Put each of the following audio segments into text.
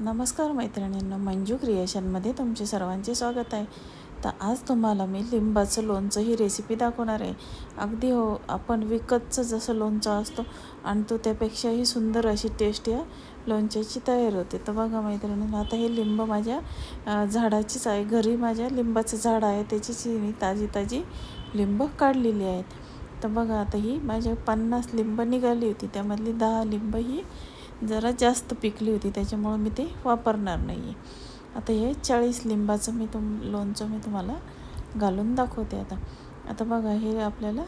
नमस्कार मैत्रिणींनो मंजू क्रिएशनमध्ये तुमचे सर्वांचे स्वागत आहे. तर आज तुम्हाला मी लिंबाचं लोणचं ही रेसिपी दाखवणार आहे. अगदी हो आपण विकतचं जसं लोणचं असतो आणि तो त्यापेक्षाही सुंदर अशी टेस्ट या लोणच्याची तयार होते. तर बघा मैत्रिणींना आता हे लिंब माझ्या झाडाचीच आहे. घरी माझ्या लिंबाचं झाड आहे त्याचीच मी ताजी ताजी लिंब काढलेली आहेत. तर बघा आता ही माझ्या पन्नास लिंब निघाली होती. त्यामधली दहा लिंब ही जरा जास्त पिकली होती त्याच्यामुळं मी ते वापरणार नाही आहे आता हे चाळीस लिंबाचं मी तुम लोणचं मी तुम्हाला घालून दाखवते आता. आता बघा हे आपल्याला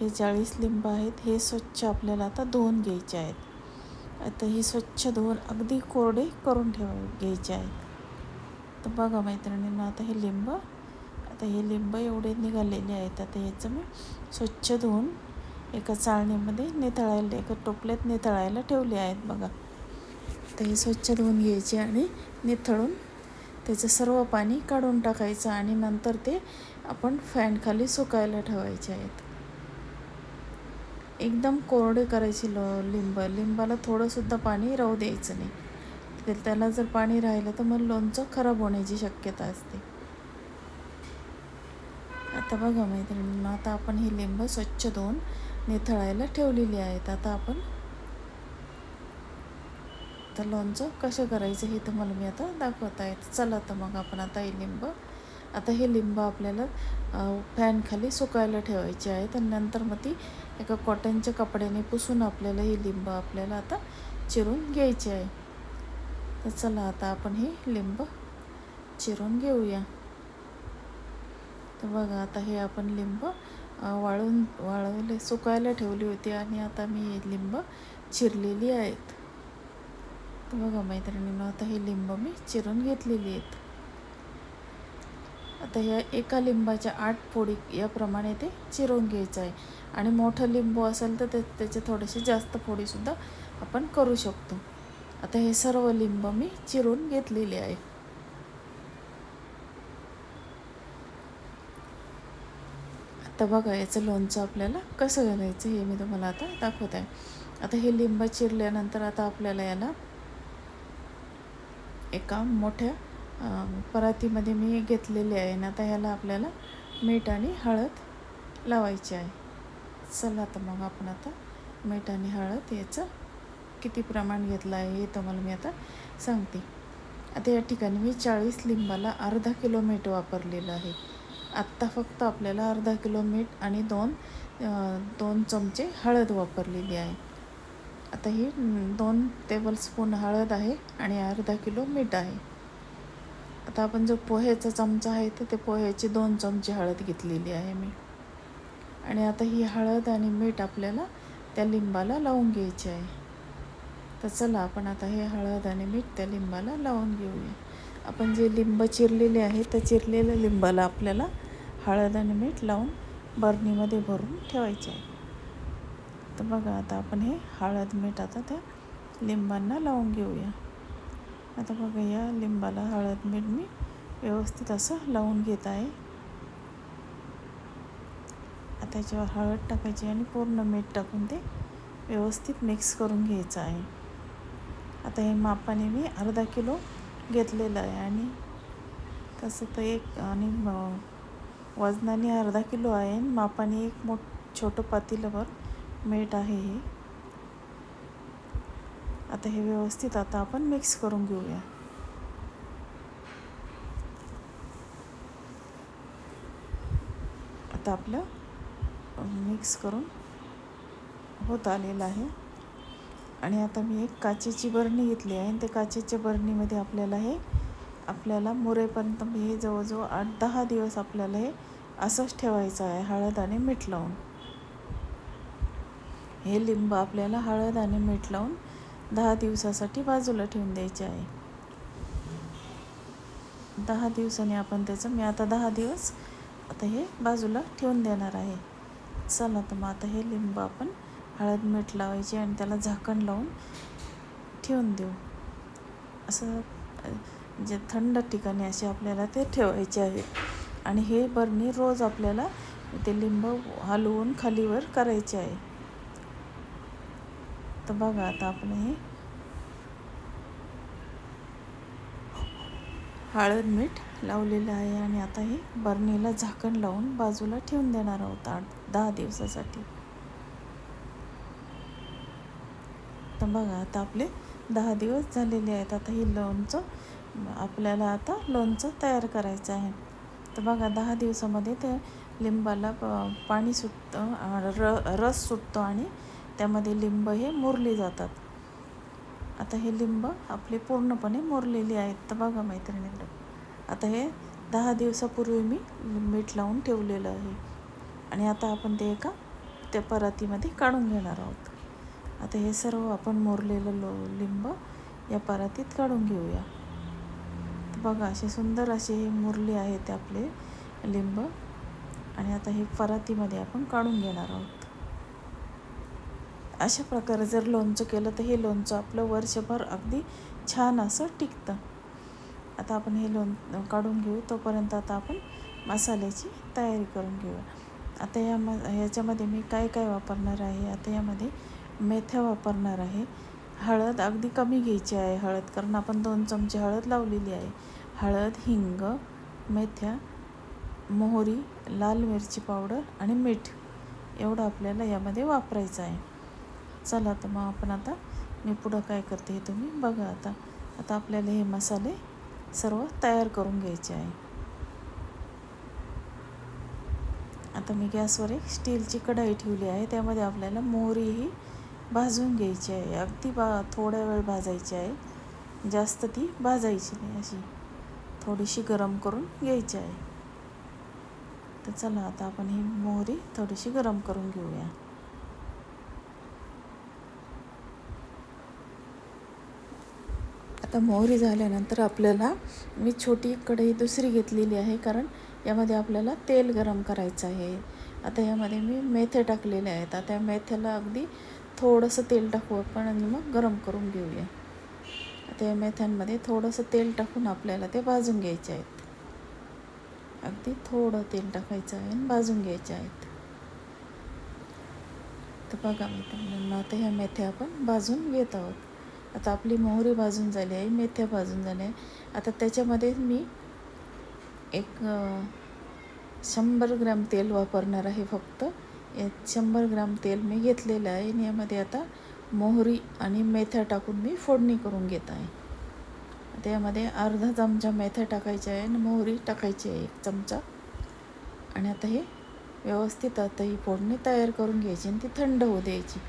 हे चाळीस लिंब आहेत हे स्वच्छ आपल्याला आता धुवून घ्यायचे आहेत. आता हे स्वच्छ धुवून अगदी कोरडे करून ठेवा घ्यायचे आहेत. तर बघा मैत्रिणींना आता हे लिंब आता हे लिंब एवढे निघालेले आहेत आता याचं मी स्वच्छ धुवून एका चाळणीमध्ये नितळायला एका टोपल्यात नितळायला ठेवले आहेत बघा. तर हे स्वच्छ धुवून घ्यायचे आणि निथळून त्याचं सर्व पाणी काढून टाकायचं आणि नंतर ते आपण फॅनखाली सुकायला ठेवायचे आहेत. एकदम कोरडे करायचे लो लिंब. लिंबाला थोडंसुद्धा पाणी राहू द्यायचं नाही. त्याला जर पाणी राहिलं तर मग लोणचं खराब होण्याची शक्यता असते. आता बघा मैत्रिणींना आता आपण ही लिंब स्वच्छ धुवून निथळायला ठेवलेली आहेत. आता आपण तर लोणचं कसं करायचं हे तुम्हाला मी आता दाखवत आहे चला तर मग आपण आता हे लिंब आता हे लिंब आपल्याला फॅनखाली सुकायला ठेवायचे आहेत आणि नंतर मग ती एका कॉटनच्या कपड्याने पुसून आपल्याला हे लिंब आपल्याला आता चिरून घ्यायची आहे. तर चला आता आपण हे लिंब चिरून घेऊया. तर बघा आता हे आपण लिंब वाळून वाळवले सुकायला ठेवली होती आणि आता मी लिंब चिरलेली आहेत. तर बघा मैत्रिणीनं आता ही लिंब मी चिरून घेतलेली आहेत. आता ह्या एका लिंबाच्या आठ फोडी याप्रमाणे ते चिरून घ्यायचं आहे. आणि मोठं लिंबू असेल तर ते त्याचे थोडेसे जास्त फोडीसुद्धा आपण करू शकतो. आता हे सर्व लिंब मी चिरून घेतलेले आहे. आता बघा याचं लोणचं आपल्याला कसं घालायचं हे मी तुम्हाला आता दाखवत. आहे आता हे लिंब चिरल्यानंतर आता आपल्याला याला एका मोठ्या परातीमध्ये मी घेतलेले आहे आणि आता ह्याला आपल्याला मीठ आणि हळद लावायची आहे. चला तर मग आपण आता मीठ आणि हळद याचं किती प्रमाण घेतलं आहे हे तुम्हाला मी आता सांगते. आता या ठिकाणी मी चाळीस लिंबाला अर्धा किलो मीठ वापरलेलं आहे. आत्ता फक्त आपल्याला अर्धा किलो मीठ आणि दोन दोन चमचे हळद वापरलेली आहे. आता ही दोन टेबलस्पून हळद आहे आणि अर्धा किलो मीठ आहे. आता आपण जो पोह्याचा चमचा आहे तर ते पोह्याची दोन चमचे हळद घेतलेली आहे मी. आणि आता ही हळद आणि मीठ आपल्याला त्या लिंबाला लावून घ्यायची आहे. तर चला आपण आता हे हळद आणि मीठ त्या लिंबाला लावून घेऊया. आपण जे लिंब चिरलेले आहे त्या चिरलेल्या लिंबाला आपल्याला हळद आणि मीठ लावून बरणीमध्ये भरून ठेवायचे आहे. तर बघा आता आपण हे हळद मीठ आता त्या लिंबांना लावून घेऊया. आता बघा या लिंबाला हळद मीठ मी व्यवस्थित असं लावून घेत आहे. आता याच्यावर हळद टाकायची आणि पूर्ण मीठ टाकून ते व्यवस्थित मिक्स करून घ्यायचं आहे. आता हे मापाने मी अर्धा किलो घेतलेलं आहे आणि तसं तर एक आणि वजनाने अर्धा किलो आहे. मापाने एक मोठ छोटं पातेलंभर मीठ आहे हे. आता हे व्यवस्थित आता आपण मिक्स करून घेऊया. आता आपलं मिक्स करून होत आलेलं आहे. आणि आता मी एक काचेची बरणी घेतली आहे आणि त्या काचेच्या बरणीमध्ये आपल्याला हे आपल्याला मुरेपर्यंत हे जवळजवळ आठ दहा दिवस आपल्याला हे असंच ठेवायचं आहे हळद आणि मीठ लावून. हे लिंब आपल्याला हळद आणि मीठ लावून दहा दिवसासाठी बाजूला ठेवून द्यायचे आहे. दहा दिवसांनी आपण त्याचं मी आता दहा दिवस आता हे बाजूला ठेवून देणार आहे. चला तर मग आता हे लिंब आपण हळद मीठ लावायचे आणि त्याला झाकण लावून ठेवून देऊ. असं जे थंड ठिकाणी असे आपल्याला ते ठेवायचे आहे. आणि हे बरणी रोज आपल्याला ते लिंब हलवून खालीवर करायचे आहे. तर बघा आता आपण हे हळद मीठ लावलेलं आहे आणि आता हे बरणीला झाकण लावून बाजूला ठेवून देणार आहोत आठ दहा दिवसासाठी. तर बघा आता आपले दहा दिवस झालेले आहेत. आता हे लोणचं आपल्याला आता लोणचं तयार करायचं आहे. तर बघा दहा दिवसामध्ये ते लिंबाला प- पाणी सुटतं र रस सुटतो आणि त्यामध्ये लिंब हे मुरली जातात. आता हे लिंब आपले पूर्णपणे मुरलेली आहेत. तर बघा मैत्रिणींना आता हे दहा दिवसापूर्वी मी मीठ लावून ठेवलेलं आहे. आणि आता आपण ते एका त्या परातीमध्ये काढून घेणार आहोत. आता हे सर्व आपण मोरलेलं लो लिंब या परातीत काढून घेऊया. तर बघा असे सुंदर असे हे मुरले आहेत आपले लिंब. आणि आता हे परातीमध्ये आपण काढून घेणार आहोत. अशा प्रकारे जर लोणचं केलं तर हे लोणचं आपलं वर्षभर अगदी छान असं टिकतं. आता आपण हे लोण काढून घेऊ. तोपर्यंत आता आपण मसाल्याची तयारी करून घेऊया. आता या म ह्याच्यामध्ये मी काय काय वापरणार आहे? आता यामध्ये मेथ्या वापरणार आहे. हळद अगदी कमी घ्यायची आहे. हळद कारण आपण दोन चमचे हळद लावलेली आहे. हळद हिंग मेथ्या मोहरी लाल मिरची पावडर आणि मीठ एवढं आपल्याला यामध्ये वापरायचं आहे. चला तर मग आपण आता मी पुढं काय करते हे तुम्ही बघा आता. आता आपल्याला हे मसाले सर्व तयार करून घ्यायचे आहे. आता मी गॅसवर एक स्टीलची कढाई ठेवली आहे. त्यामध्ये आपल्याला मोहरी ही भाजून घ्यायची आहे. अगदी बा थोड्या वेळ भाजायची आहे. जास्त ती भाजायची नाही अशी. थोडीशी गरम करून घ्यायची आहे. तर चला आता आपण ही मोहरी थोडीशी गरम करून घेऊया. आता मोहरी झाल्यानंतर आपल्याला मी छोटी कढई दुसरी घेतलेली आहे कारण यामध्ये आपल्याला तेल गरम करायचं आहे. आता यामध्ये मी मेथे टाकलेले आहेत. आता या मेथ्याला अगदी थोडंसं तेल टाकू आपण आणि मग गरम करून घेऊया. आता या मेथ्यांमध्ये थोडंसं तेल टाकून आपल्याला ते भाजून घ्यायचे आहेत. अगदी थोडं तेल टाकायचं आहे आणि भाजून घ्यायचे आहेत. तर बघा मित्रांनो आता ह्या मेथ्या आपण भाजून घेत आहोत. आता आपली मोहरी भाजून झाली आहे मेथ्या भाजून झाल्या आहे आता त्याच्यामध्ये मी एक शंभर ग्रॅम तेल वापरणार आहे फक्त. यात शंभर ग्राम तेल मी घेतलेलं आहे आणि यामध्ये आता मोहरी आणि मेथ्या टाकून मी फोडणी करून घेत आहे. आता यामध्ये अर्धा चमचा मेथ्या टाकायच्या आहे आणि मोहरी टाकायची आहे एक चमचा. आणि आता हे व्यवस्थित आता ही फोडणी तयार करून घ्यायची आणि ती थंड होऊ द्यायची.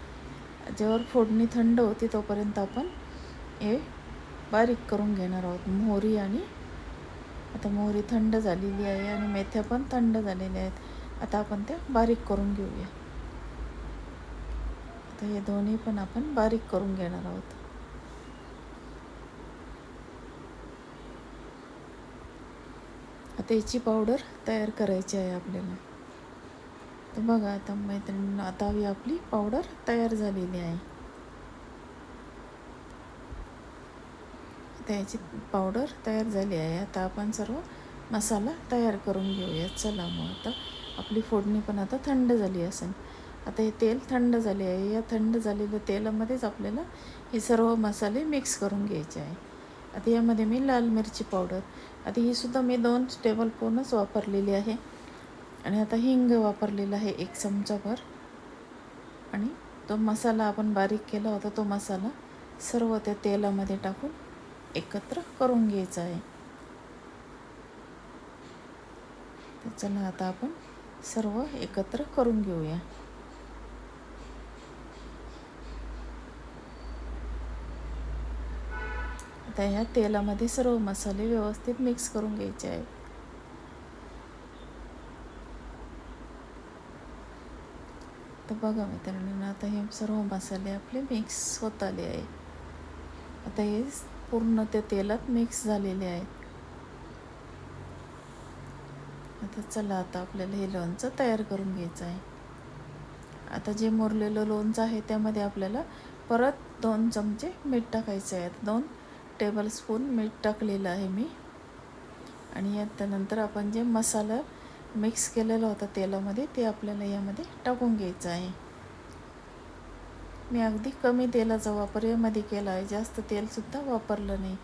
जेव्हा फोडणी थंड होती तोपर्यंत आपण हे बारीक करून घेणार आहोत. मोहरी आणि आता मोहरी थंड झालेली आहे आणि मेथ्या पण थंड झालेल्या आहेत. आता आपण त्या बारीक करून घेऊया. आता हे दोन्ही पण आपण बारीक करून घेणार आहोत. आता याची पावडर तयार करायची आहे आपल्याला. तर बघा आता मैत्रिणी आता ही आपली पावडर तयार झालेली आहे. आता याची पावडर तयार झाली आहे. आता आपण सर्व मसाला तयार करून घेऊया चला मग आता आपली फोडणी पण आता थंड झाली असेल. आता हे तेल थंड झाले आहे. या थंड झालेल्या तेलामध्येच आपल्याला हे सर्व मसाले मिक्स करून घ्यायचे आहे. आता यामध्ये मी लाल मिरची पावडर आता ही सुद्धा मी दोन टेबलस्पूनच वापरलेली आहे. आणि आता हिंग वापरलेला आहे एक चमचाभर. आणि तो मसाला आपण बारीक केला होता तो मसाला सर्व त्या तेलामध्ये टाकून एकत्र करून घ्यायचा आहे. तर चला आता आपण सर्व एकत्र करून घेऊया. आता ह्या तेलामध्ये सर्व मसाले व्यवस्थित मिक्स करून घ्यायचे आहेत. तर बघा मित्रांनो आता हे सर्व मसाले आपले मिक्स होत आले आहे आता हे पूर्ण त्या तेलात मिक्स झालेले आहेत. आता चला आता आपल्याला हे लोणचं तयार करून घ्यायचं आहे. आता जे मुरलेलं लोणचं आहे त्यामध्ये आपल्याला परत दोन चमचे मीठ टाकायचं आहे. दोन टेबलस्पून मीठ टाकलेलं आहे मी. आणि त्यानंतर आपण जे मसाला मिक्स केलेला होता तेलामध्ये ते आपल्याला यामध्ये टाकून घ्यायचं आहे. मी अगदी कमी तेलाचा वापर यामध्ये केला आहे. जास्त तेलसुद्धा वापरलं नाही.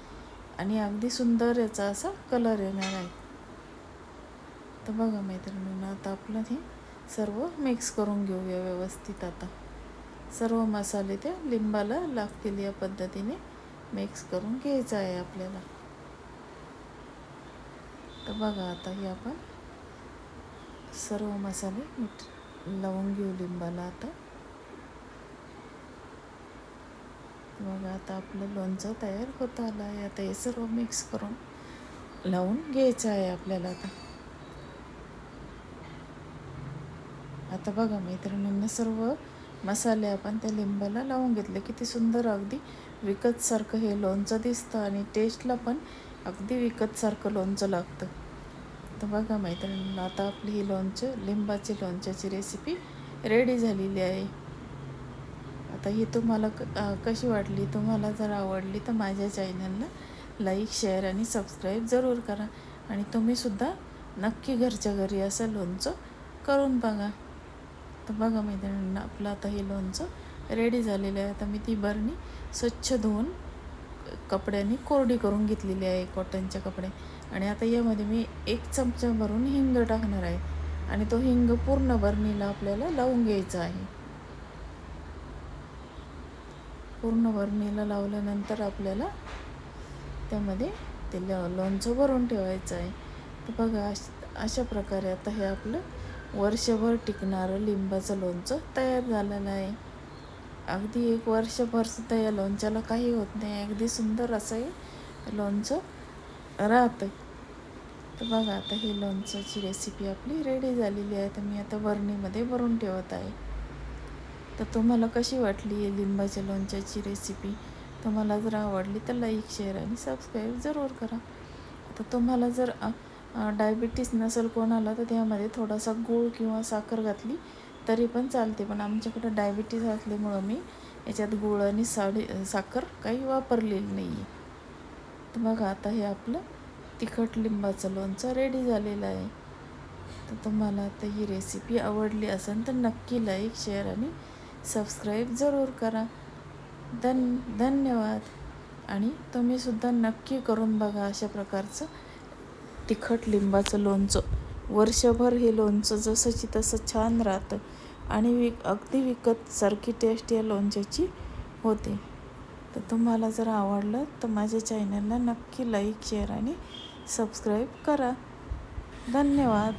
आणि अगदी सुंदर याचा असा कलर येणार आहे. तर बघा मैत्रिणींनो आता आपलं हे सर्व मिक्स करून घेऊया व्यवस्थित आता. सर्व मसाले त्या लिंबाला लागतील या पद्धतीने मिक्स करून घ्यायचं आहे आपल्याला. तर बघा आता हे आपण सर्व मसाले मीठ लावून घेऊ लिंबाला आता. बघा आता आपलं लोणचं तयार होत आलं आहे. आता हे सर्व मिक्स करून लावून घ्यायचं आहे आपल्याला आता. आता बघा मैत्रिणींना सर्व मसाले आपण त्या लिंबाला लावून घेतले. किती सुंदर अगदी विकतसारखं हे लोणचं दिसतं आणि टेस्टला पण अगदी विकतसारखं लोणचं लागतं. तर बघा मैत्रिणींना आता आपली ही लोणचं लिंबाची लोणच्याची रेसिपी रेडी झालेली आहे. आता ही तुम्हाला क कशी वाटली तुम्हाला जर आवडली तर माझ्या चॅनलला लाईक शेअर आणि सबस्क्राईब जरूर करा. आणि तुम्हीसुद्धा नक्की घरच्या घरी असं लोणचं करून बघा. तर बघा मैत्रिणींना आपलं आता हे लोणचं रेडी झालेलं आहे. आता मी ती बरणी स्वच्छ धुवून कपड्यांनी कोरडी करून घेतलेली आहे कॉटनच्या कपडे. आणि आता यामध्ये मी एक चमचा भरून हिंग टाकणार आहे. आणि तो हिंग पूर्ण बरणीला आपल्याला लावून घ्यायचा आहे. पूर्ण बरणीला लावल्यानंतर आपल्याला त्यामध्ये ते ल लोणचं भरून ठेवायचं आहे. तर बघा अश अशा प्रकारे आता हे आपलं वर्षभर टिकणारं लिंबाचं लोणचं तयार झालेलं आहे. अगदी एक वर्षभर सुद्धा या लोणच्याला काही होत नाही. अगदी सुंदर असं हे लोणचं राहतं. तर बघा आता ही लोणच्याची रेसिपी आपली रेडी झालेली आहे. तर मी आता बरणीमध्ये भरून ठेवत आहे. तर तुम्हाला कशी वाटली आहे लिंबाच्या लोणच्याची रेसिपी तुम्हाला जर आवडली तर लाईक शेअर आणि सबस्क्राईब जरूर करा. आता तुम्हाला जर डायबिटीस नसेल कोणाला तर त्यामध्ये थोडासा गूळ किंवा साखर घातली तरी पण चालते. पण आमच्याकडं डायबिटीस असल्यामुळं मी याच्यात गूळ आणि साडी साखर काही वापरलेली नाही आहे तर बघा आता हे आपलं तिखट लिंबाचं लोणचं रेडी झालेलं आहे. तर तुम्हाला आता ही रेसिपी आवडली असेल तर नक्की लाईक शेअर आणि सबस्क्राईब जरूर करा. धन धन्यवाद. आणि तुम्हीसुद्धा नक्की करून बघा अशा प्रकारचं तिखट लिंबाचं लोणचं. वर्षभर हे लोणचं जसंची तसं छान राहतं आणि विक अगदी विकत सारखी टेस्ट या लोणच्याची होते. तर तुम्हाला जर आवडलं तर माझ्या चॅनलला नक्की लाईक शेअर आणि सबस्क्राईब करा. धन्यवाद.